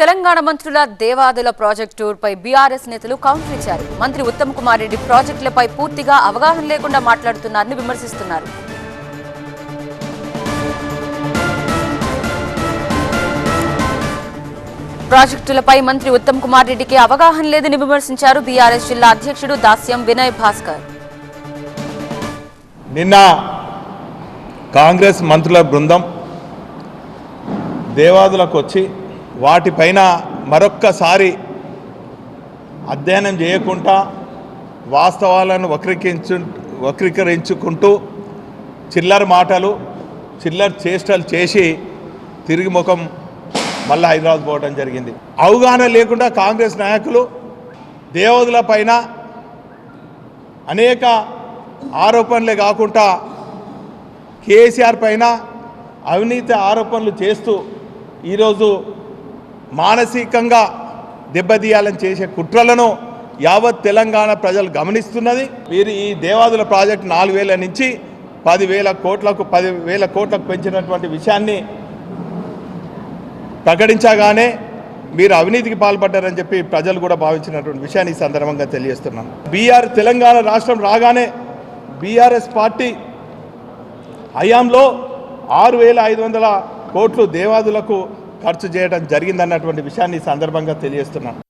తెలంగాణ మంత్రుల దేవాదుల ప్రాజెక్టు టూర్పై బీఆర్ఎస్ నేతలు కౌంటర్ ఇచ్చారు. మంత్రి ఉత్తమ్ కుమార్ రెడ్డి ప్రాజెక్టులపై పూర్తిగా అవగాహన లేకుండా మాట్లాడుతున్నారని విమర్శిస్తున్నారు. ప్రాజెక్టులపై మంత్రి ఉత్తమ్ కుమార్ రెడ్డికి అవగాహన లేదని విమర్శించారు బీఆర్ఎస్ జిల్లా అధ్యక్షుడు దాస్యం వినయ్ భాస్కర్. నిన్న కాంగ్రెస్ మంత్రుల బృందం దేవాదులకు వచ్చి వాటిపైన మరొక్కసారి అధ్యయనం చేయకుండా వాస్తవాలను వక్రీకరించు వక్రీకరించుకుంటూ చిల్లర మాటలు చిల్లర చేష్టలు చేసి తిరిగి ముఖం మళ్ళీ హైదరాబాద్ పోవడం జరిగింది. అవగాహన లేకుండా కాంగ్రెస్ నాయకులు దేవదుల పైన అనేక ఆరోపణలే కాకుండా కేసీఆర్ పైన అవినీతి ఆరోపణలు చేస్తూ ఈరోజు మానసికంగా దెబ్బతీయాలని చేసే కుట్రలను యావత్ తెలంగాణ ప్రజలు గమనిస్తున్నది. వీరు ఈ దేవాదుల ప్రాజెక్ట్ నాలుగు వేల నుంచి పదివేల కోట్లకు పదివేల కోట్లకు పెంచినటువంటి విషయాన్ని ప్రకటించగానే మీరు అవినీతికి పాల్పడ్డారని చెప్పి ప్రజలు కూడా భావించినటువంటి విషయాన్ని ఈ సందర్భంగా తెలియజేస్తున్నాను. బీఆర్ తెలంగాణ రాష్ట్రం రాగానే బీఆర్ఎస్ పార్టీ హయాంలో ఆరు వేల ఐదు వందల కోట్లు దేవాదులకు ఖర్చు చేయడం జరిగిందన్నటువంటి విషయాన్ని ఈ సందర్భంగా తెలియజేస్తున్నాను.